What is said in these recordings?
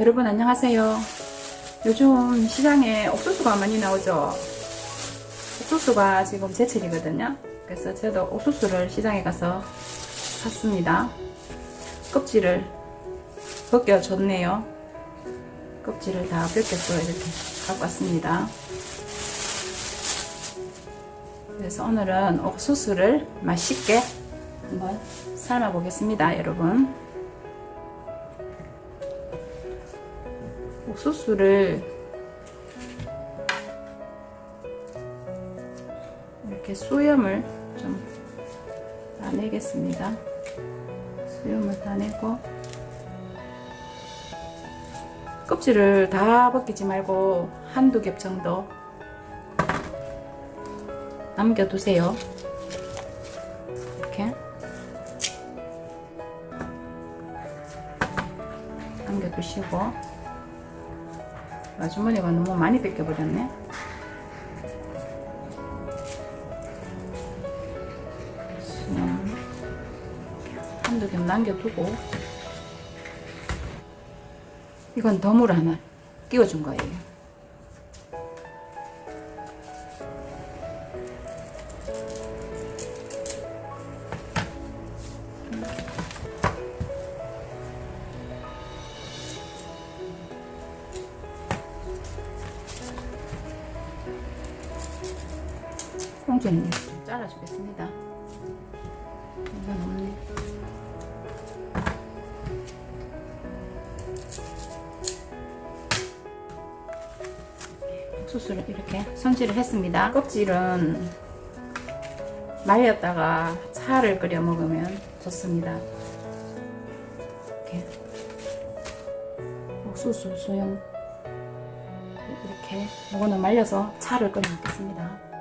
여러분 안녕하세요. 요즘 시장에 옥수수가 많이 나오죠. 옥수수가 지금 제철이거든요. 그래서 저도 옥수수를 시장에 가서 샀습니다. 껍질을 벗겨줬네요. 껍질을 다 벗겨서 이렇게 갖고 왔습니다. 그래서 오늘은 옥수수를 맛있게 한번 삶아 보겠습니다, 여러분. 옥수수를 이렇게 수염을 좀 다 내겠습니다. 수염을 다 내고 껍질을 다 벗기지 말고 한두 겹 정도 남겨두세요. 이렇게 남겨두시고 아주머니가 너무 많이 뺏겨버렸네. 수염 한두 겹 남겨두고 이건 덤을 하나 끼워준 거예요. 꽁지는 좀 잘라주겠습니다. 이건 없네. 옥수수를 이렇게 손질을 했습니다. 껍질은 말렸다가 차를 끓여 먹으면 좋습니다. 이렇게 옥수수 수용 이렇게 이거는 말려서 차를 끓여 먹겠습니다.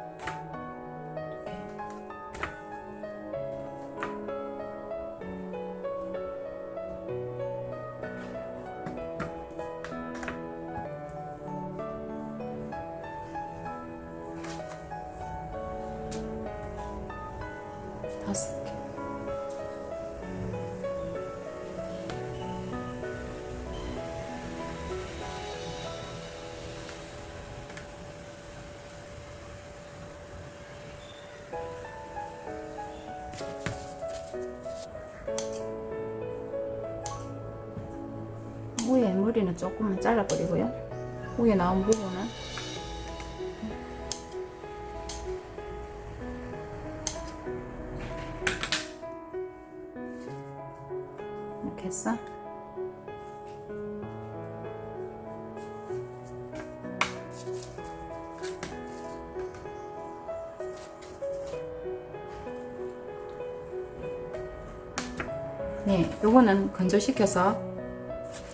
머리는 조금만 잘라버리고요. 위에 나온 부분은 이렇게 했어. 네, 요거는 건조시켜서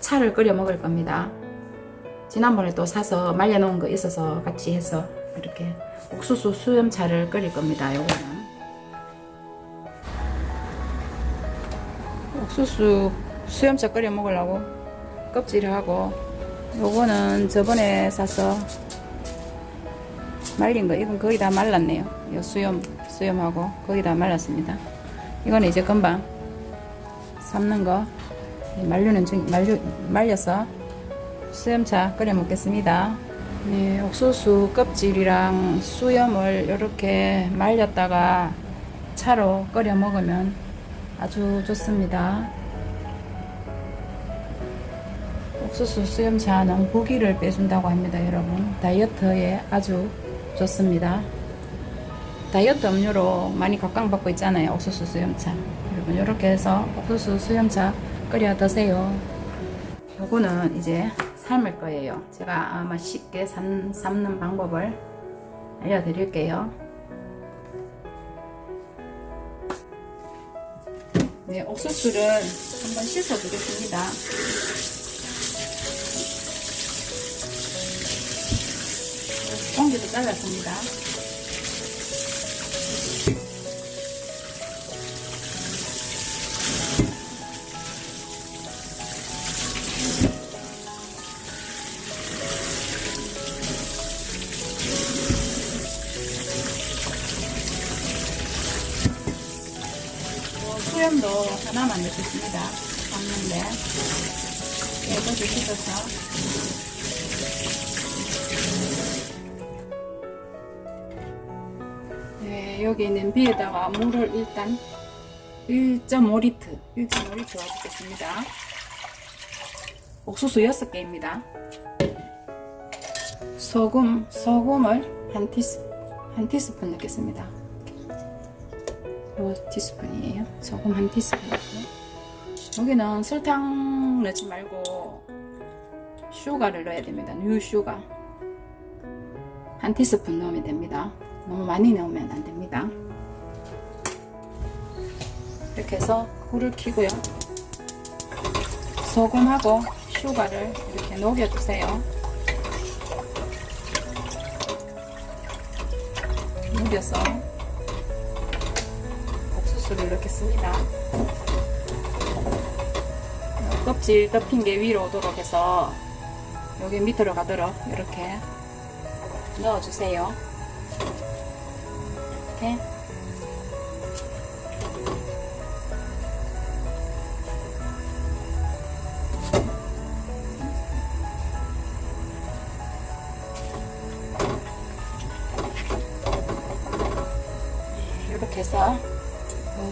차를 끓여 먹을 겁니다. 지난번에 또 사서 말려놓은 거 있어서 같이 해서 이렇게 옥수수 수염차를 끓일 겁니다. 요거는. 옥수수 수염차 끓여 먹으려고 껍질을 하고 요거는 저번에 사서 말린 거 이건 거의 다 말랐네요 요 수염 수염하고 거의 다 말랐습니다 이거는 이제 금방 삶는 거 말리는 중 말려 말려서 수염차 끓여 먹겠습니다 네 옥수수 껍질이랑 수염을 이렇게 말렸다가 차로 끓여 먹으면 아주 좋습니다. 옥수수 수염차는 부기를 빼준다고 합니다, 여러분. 다이어트에 아주 좋습니다. 다이어트 음료로 많이 각광받고 있잖아요, 옥수수 수염차. 여러분, 이렇게 해서 옥수수 수염차 끓여 드세요. 요거는 이제 삶을 거예요. 제가 아마 쉽게 삶, 삶는 방법을 알려드릴게요. 네, 옥수수를 한번 씻어 주겠습니다. 꽁지도 잘랐습니다. 하나만 넣겠습니다. 삶는데. 깨끗이 씻어서 네, 여기 냄비에다가 물을 일단 1.5리터 1.5리터 넣어주겠습니다. 옥수수 6개입니다. 소금, 소금을 한 티스 한 티스푼 넣겠습니다 요 티스푼이에요. 소금 한 티스푼 넣고 여기는 설탕 넣지 말고 슈가를 넣어야 됩니다. 뉴 슈가. 한 티스푼 넣으면 됩니다. 너무 많이 넣으면 안 됩니다. 이렇게 해서 불을 켜고요. 소금하고 슈가를 이렇게 녹여주세요. 녹여서 옥수수를 넣겠습니다. 껍질 덮인 게 위로 오도록 해서 여기 밑으로 가도록 이렇게 넣어주세요. 이렇게. 이렇게 해서 어,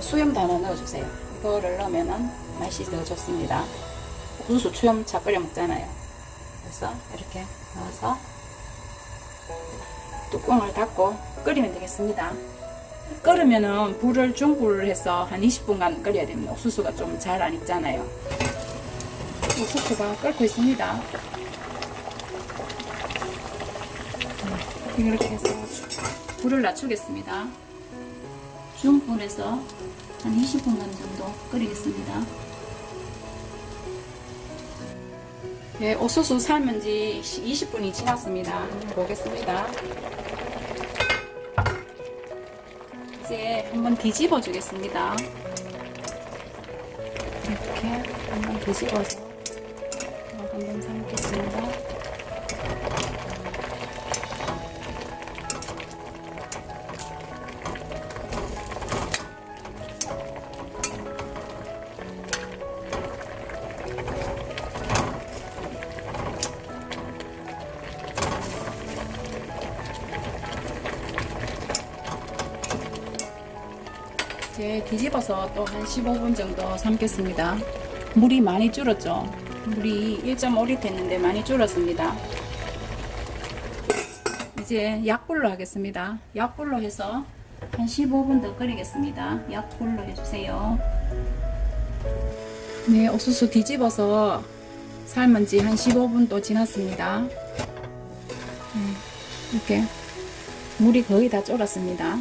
수염도 하나 넣어주세요. 이거를 넣으면 맛이 더 좋습니다. 옥수수 수염차 끓여 먹잖아요. 그래서 이렇게 넣어서 뚜껑을 닫고 끓이면 되겠습니다. 끓으면은 불을 중불을 해서 한 20분간 끓여야 됩니다. 옥수수가 좀 잘 안 익잖아요. 옥수수가 끓고 있습니다. 이렇게 해서 불을 낮추겠습니다. 중불에서 한 20분간 정도 끓이겠습니다. 네, 옥수수 삶은 지 20분이 지났습니다. 보겠습니다. 이제 한번 뒤집어 주겠습니다. 이렇게 한번 뒤집어서 이제 뒤집어서 또 한 15분 정도 삶겠습니다. 물이 많이 줄었죠. 물이 1.5리터 했는데 많이 줄었습니다. 이제 약불로 하겠습니다. 약불로 해서 한 15분 더 끓이겠습니다. 약불로 해주세요. 네, 옥수수 뒤집어서 삶은 지 한 15분 또 지났습니다. 음, 이렇게 물이 거의 다 졸았습니다.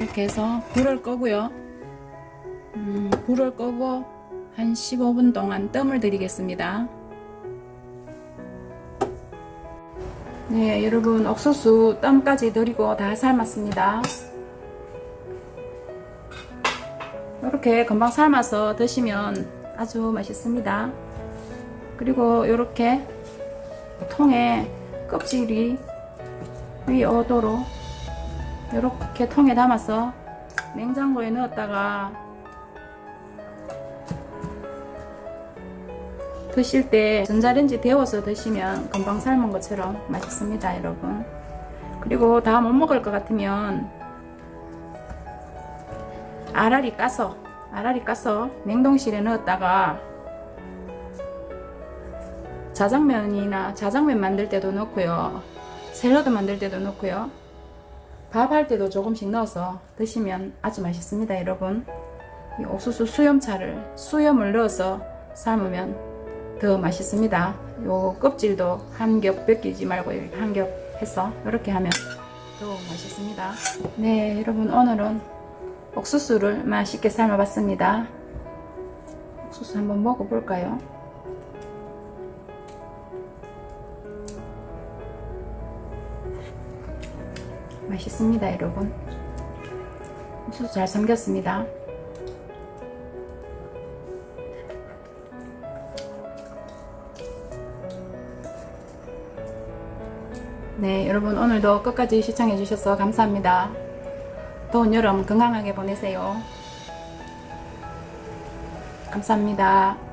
이렇게 해서 불을 끄고요. 음, 불을 끄고 한 15분 동안 뜸을 들이겠습니다. 네, 여러분 옥수수 뜸까지 들이고 다 삶았습니다. 이렇게 금방 삶아서 드시면 아주 맛있습니다. 그리고 이렇게 통에 껍질이 위 오도록 이렇게 통에 담아서 냉장고에 넣었다가 드실 때 전자레인지 데워서 드시면 금방 삶은 것처럼 맛있습니다 여러분. 그리고 다 못 먹을 것 같으면 알알이 까서 알알이 까서 냉동실에 넣었다가 자장면이나 자장면 만들 때도 넣고요. 샐러드 만들 때도 넣고요 밥할 때도 조금씩 넣어서 드시면 아주 맛있습니다 여러분. 이 옥수수 수염차를 수염을 넣어서 삶으면 더 맛있습니다. 요 껍질도 한 겹 벗기지 말고 한 겹 해서 이렇게 하면 더 맛있습니다. 네 여러분 오늘은 옥수수를 맛있게 삶아 봤습니다. 옥수수 한번 먹어볼까요 맛있습니다 여러분. 옥수수 잘 삶겼습니다. 네 여러분 오늘도 끝까지 시청해 주셔서 감사합니다. 더운 여름 건강하게 보내세요. 감사합니다.